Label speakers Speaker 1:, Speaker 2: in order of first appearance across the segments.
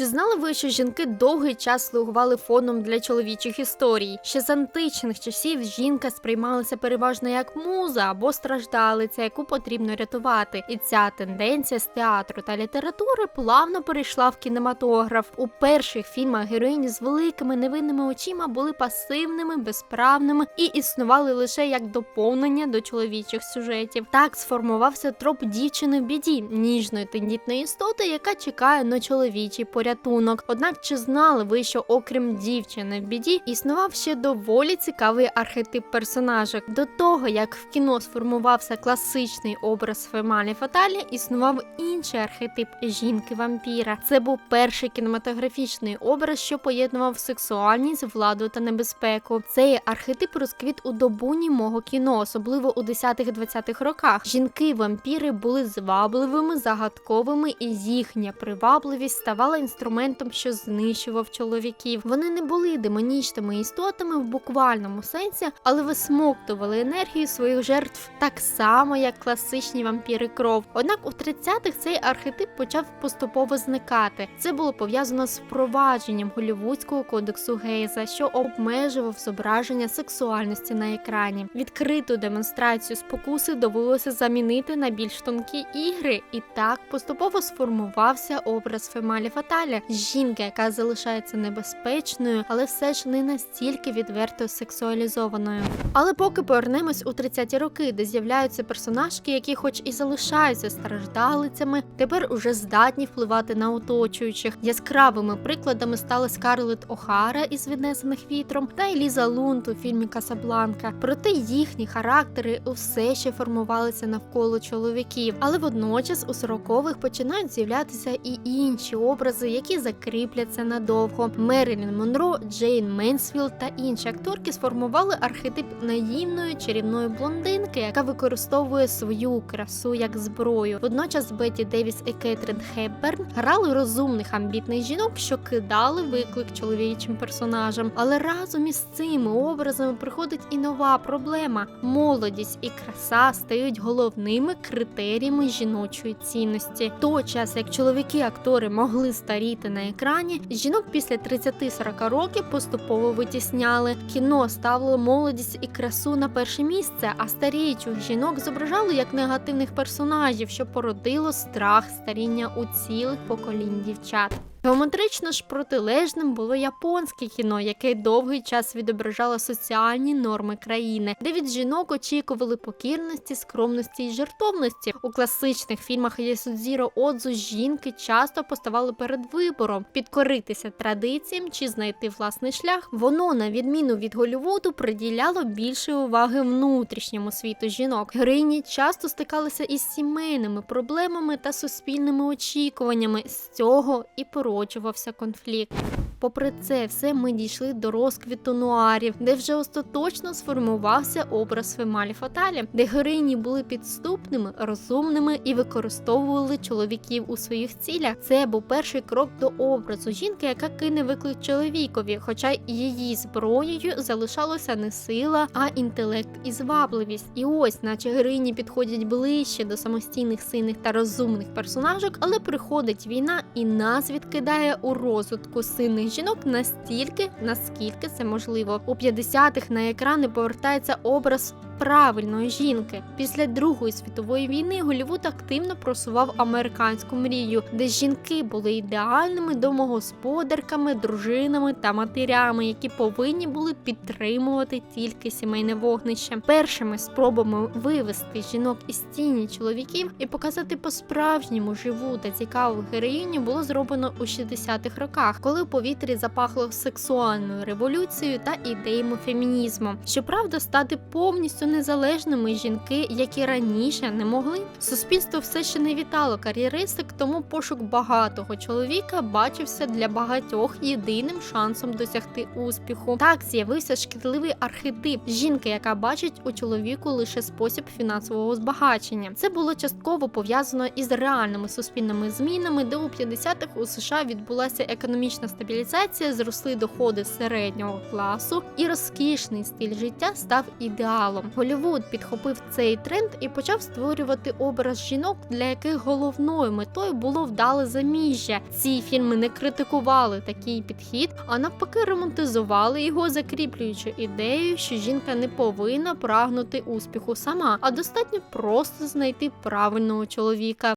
Speaker 1: Чи знали ви, що жінки довгий час слугували фоном для чоловічих історій? Ще з античних часів жінка сприймалася переважно як муза або страждалиця, яку потрібно рятувати. І ця тенденція з театру та літератури плавно перейшла в кінематограф. У перших фільмах героїні з великими невинними очима були пасивними, безправними і існували лише як доповнення до чоловічих сюжетів. Так сформувався троп дівчини в біді, ніжної тендітної істоти, яка чекає на чоловічий порятунок. Однак чи знали ви, що окрім дівчини в біді існував ще доволі цікавий архетип персонажа? До того як в кіно сформувався класичний образ Фемалі Фаталі, існував інший архетип жінки вампіра. Це був перший кінематографічний образ, що поєднував сексуальність, владу та небезпеку. Цей архетип розквіт у добу німого кіно, особливо у 10-20-х роках. Жінки-вампіри були звабливими, загадковими, і їхня привабливість ставала інструментом, що знищував чоловіків. Вони не були демонічними істотами в буквальному сенсі, але висмоктували енергію своїх жертв так само, як класичні вампіри кров. Однак у 30-х цей архетип почав поступово зникати. Це було пов'язано з впровадженням голівудського кодексу Гейза, що обмежував зображення сексуальності на екрані. Відкриту демонстрацію спокуси довелося замінити на більш тонкі ігри, і так поступово сформувався образ Фемалі Фаталя, жінки, яка залишається небезпечною, але все ж не настільки відверто сексуалізованою. Але поки повернемось у 30-ті роки, де з'являються персонажки, які, хоч і залишаються страждалицями, тепер уже здатні впливати на оточуючих. Яскравими прикладами стали Скарлетт О'Хара із віднесених вітром та Еліза Лунд у фільмі Касабланка. Проте їхні характери усе ще формувалися навколо чоловіків. Але водночас у 40-х починають з'являтися і інші образи, які закріпляться надовго. Мерилін Монро, Джейн Менсфілд та інші акторки сформували архетип наївної чарівної блондинки, яка використовує свою красу як зброю. Водночас Бетті Девіс і Кетрін Хепберн грали розумних амбітних жінок, що кидали виклик чоловічим персонажам. Але разом із цими образами приходить і нова проблема: молодість і краса стають головними критеріями жіночої цінності. Той час, як чоловіки-актори могли старіти на екрані, жінок після 30-40 років поступово витісняли. Кіно ставило молодість і красу на перше місце, а старіючих жінок зображали як негативних персонажів, що породило страх старіння у цілих поколінь дівчат. Геометрично ж протилежним було японське кіно, яке довгий час відображало соціальні норми країни, де від жінок очікували покірності, скромності і жертовності. У класичних фільмах Єсудзіро Одзу жінки часто поставали перед вибором підкоритися традиціям чи знайти власний шлях. Воно, на відміну від Голлівуду, приділяло більше уваги внутрішньому світу жінок. Героїні часто стикалися із сімейними проблемами та суспільними очікуваннями. З цього і породжувався конфлікт. Попри це, все ми дійшли до розквіту нуарів, де вже остаточно сформувався образ Фемалі Фаталі, де героїні були підступними, розумними і використовували чоловіків у своїх цілях. Це був перший крок до образу жінки, яка кине виклик чоловікові, хоча її зброєю залишалося не сила, а інтелект і звабливість. І ось, наче героїні підходять ближче до самостійних сильних та розумних персонажок, але приходить війна і нас відкидає у розвитку сильних жінок настільки, наскільки це можливо. У 50-х на екрани повертається образ. Правильної жінки після Другої світової війни Голівуд активно просував американську мрію, де жінки були ідеальними домогосподарками, дружинами та матерями, які повинні були підтримувати тільки сімейне вогнище. Першими спробами вивести жінок із тіні чоловіків і показати по-справжньому живу та цікаву героїню було зроблено у 60-х роках, коли у повітрі запахло сексуальною революцією та ідеями фемінізму. Щоправда, стати повністю незалежними жінки, які раніше не могли. Суспільство все ще не вітало кар'єристик, тому пошук багатого чоловіка бачився для багатьох єдиним шансом досягти успіху. Так з'явився шкідливий архетип жінки, яка бачить у чоловіку лише спосіб фінансового збагачення. Це було частково пов'язано із реальними суспільними змінами, де у 50-х у США відбулася економічна стабілізація, зросли доходи середнього класу, і розкішний стиль життя став ідеалом. Голівуд підхопив цей тренд і почав створювати образ жінок, для яких головною метою було вдале заміжжя. Ці фільми не критикували такий підхід, а навпаки романтизували його, закріплюючи ідею, що жінка не повинна прагнути успіху сама, а достатньо просто знайти правильного чоловіка.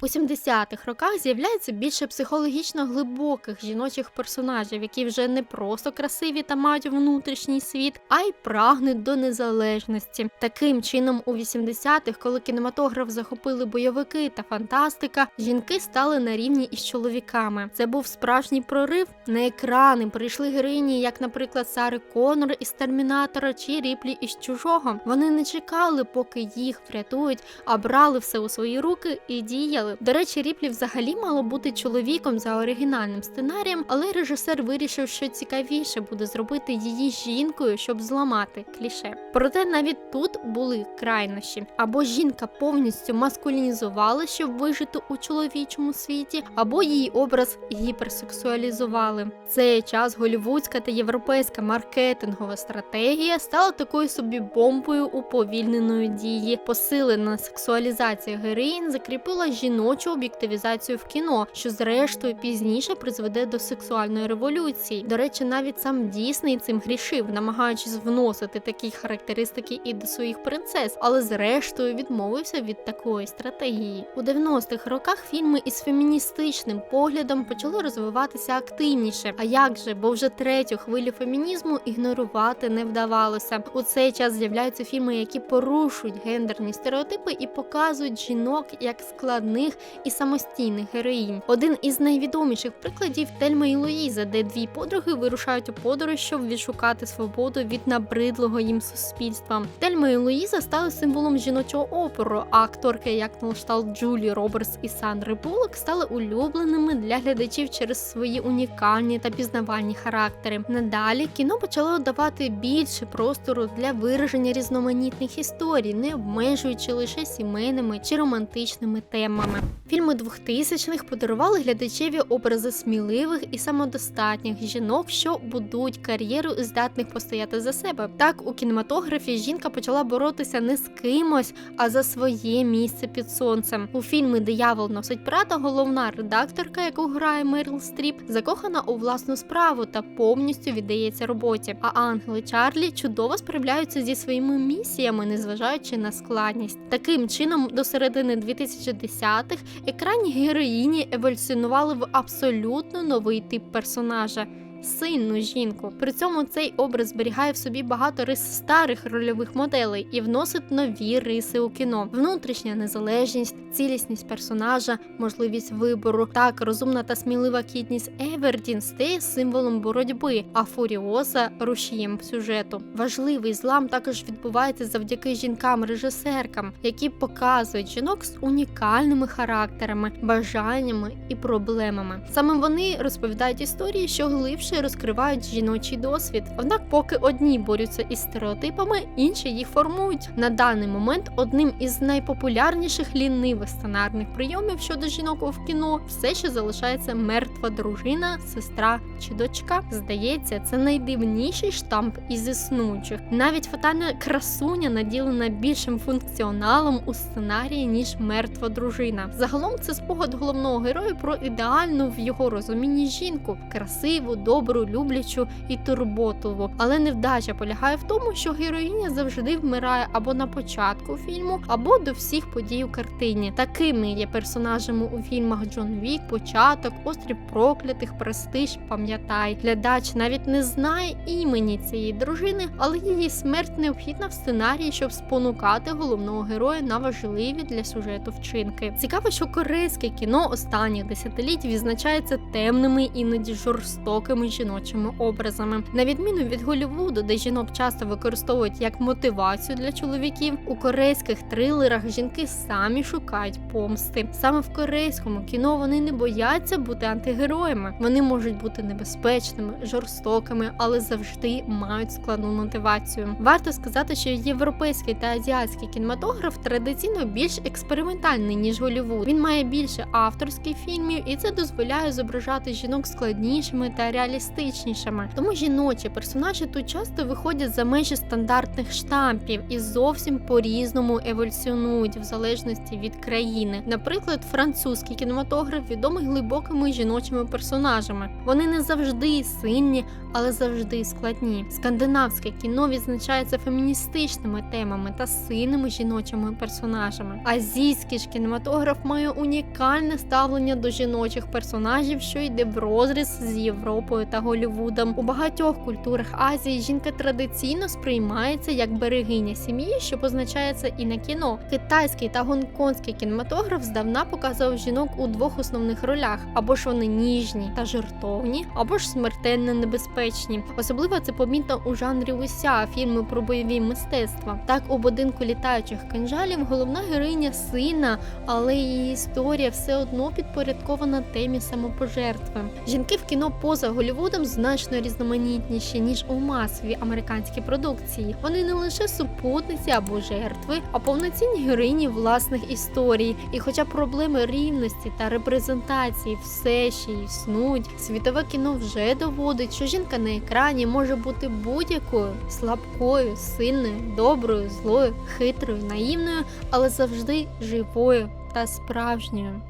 Speaker 1: У 70-х роках з'являється більше психологічно глибоких жіночих персонажів, які вже не просто красиві та мають внутрішній світ, а й прагнуть до незалежності. Таким чином, у 80-х, коли кінематограф захопили бойовики та фантастика, жінки стали на рівні із чоловіками. Це був справжній прорив. На екрани прийшли героїні, як, наприклад, Сари Коннор із Термінатора чи Ріплі із чужого. Вони не чекали, поки їх врятують, а брали все у свої руки і діяли. До речі, Ріплі взагалі мало бути чоловіком за оригінальним сценарієм, але режисер вирішив, що цікавіше буде зробити її жінкою, щоб зламати кліше. Проте навіть тут були крайнощі. Або жінка повністю маскулінізувала, щоб вижити у чоловічому світі, або її образ гіперсексуалізували. Цей час голівудська та європейська маркетингова стратегія стала такою собі бомбою уповільненої дії. Посилена сексуалізація героїн закріпила жіночу об'єктивізацію в кіно, що зрештою пізніше призведе до сексуальної революції. До речі, навіть сам Дісней цим грішив, намагаючись вносити такі характеристики і до своїх принцес, але зрештою відмовився від такої стратегії. У 90-х роках фільми із феміністичним поглядом почали розвиватися активніше. А як же, бо вже третю хвилю фемінізму ігнорувати не вдавалося. У цей час з'являються фільми, які порушують гендерні стереотипи і показують жінок як складних і самостійних героїнь. Один із найвідоміших прикладів Тельма і Луїза, де дві подруги вирушають у подорож, щоб відшукати свободу від набридлого їм суспільства. Тельма і Луїза стали символом жіночого опору, а акторки, як на кшталт Джулі Робертс і Сандри Буллок, стали улюбленими для глядачів через свої унікальні та пізнавальні характери. Надалі кіно почало давати більше простору для вираження різноманітних історій, не обмежуючи лише сімейними чи романтичними темами. Фільми 2000-х подарували глядачеві образи сміливих і самодостатніх жінок, що будують кар'єру і здатних постояти за себе. Так у кінематографі жінка почала боротися не з кимось, а за своє місце під сонцем. У фільмі Диявол носить прата головна редакторка, яку грає Мерл Стріп, закохана у власну справу та повністю віддається роботі. А ангели Чарлі чудово справляються зі своїми місіями, незважаючи на складність. Таким чином, до середини 2010-х екранні героїні еволюціонували в абсолютно новий тип персонажа. Сильну жінку. При цьому цей образ зберігає в собі багато рис старих рольових моделей і вносить нові риси у кіно: внутрішня незалежність, цілісність персонажа, можливість вибору. Так, розумна та смілива кітність Евердін стає символом боротьби, а Фуріоса рушієм сюжету. Важливий злам також відбувається завдяки жінкам-режисеркам, які показують жінок з унікальними характерами, бажаннями і проблемами. Саме вони розповідають історії, що глибше розкривають жіночий досвід. Однак, поки одні борються із стереотипами, інші їх формують. На даний момент одним із найпопулярніших лінивих сценарних прийомів щодо жінок в кіно все ще залишається мертва дружина, сестра чи дочка. Здається, це найдивніший штамп із існуючих. Навіть фатальна красуня наділена більшим функціоналом у сценарії, ніж мертва дружина. Загалом це спогад головного героя про ідеальну в його розумінні жінку, красиву, добру, люблячу і турботову. Але невдача полягає в тому, що героїня завжди вмирає або на початку фільму, або до всіх подій у картині. Такими є персонажами у фільмах Джон Вік, Початок, Острів Проклятих, Престиж, Пам'ятай. Глядач навіть не знає імені цієї дружини, але її смерть необхідна в сценарії, щоб спонукати головного героя на важливі для сюжету вчинки. Цікаво, що корейське кіно останніх десятиліть відзначається темними іноді жорстокими жіночими образами. На відміну від Голлівуду, де жінок часто використовують як мотивацію для чоловіків, у корейських трилерах жінки самі шукають помсти. Саме в корейському кіно вони не бояться бути антигероями. Вони можуть бути небезпечними, жорстокими, але завжди мають складну мотивацію. Варто сказати, що європейський та азіатський кінематограф традиційно більш експериментальний ніж Голлівуд. Він має більше авторських фільмів, і це дозволяє зображати жінок складнішими та реалістичними реалістичнішими. Тому жіночі персонажі тут часто виходять за межі стандартних штампів і зовсім по-різному еволюціонують в залежності від країни. Наприклад, французький кінематограф відомий глибокими жіночими персонажами. Вони не завжди сильні, але завжди складні. Скандинавське кіно відзначається феміністичними темами та сильними жіночими персонажами. Азійський ж кінематограф має унікальне ставлення до жіночих персонажів, що йде в розріз з Європою та Голлівудом. У багатьох культурах Азії жінка традиційно сприймається як берегиня сім'ї, що позначається і на кіно. Китайський та гонконгський кінематограф здавна показував жінок у двох основних ролях: або ж вони ніжні та жертовні, або ж смертельно небезпечні. Особливо це помітно у жанрі уся фільми про бойові мистецтва. Так у будинку літаючих кинжалів головна героїня сильна, але її історія все одно підпорядкована темі самопожертви. Жінки в кіно поза Голлівудом значно різноманітніші ніж у масовій американській продукції. Вони не лише супутниці або жертви, а повноцінні героїні власних історій. І хоча проблеми рівності та репрезентації все ще існують, світове кіно вже доводить, що жінка на екрані може бути будь-якою слабкою, сильною, доброю, злою, хитрою, наївною, але завжди живою та справжньою.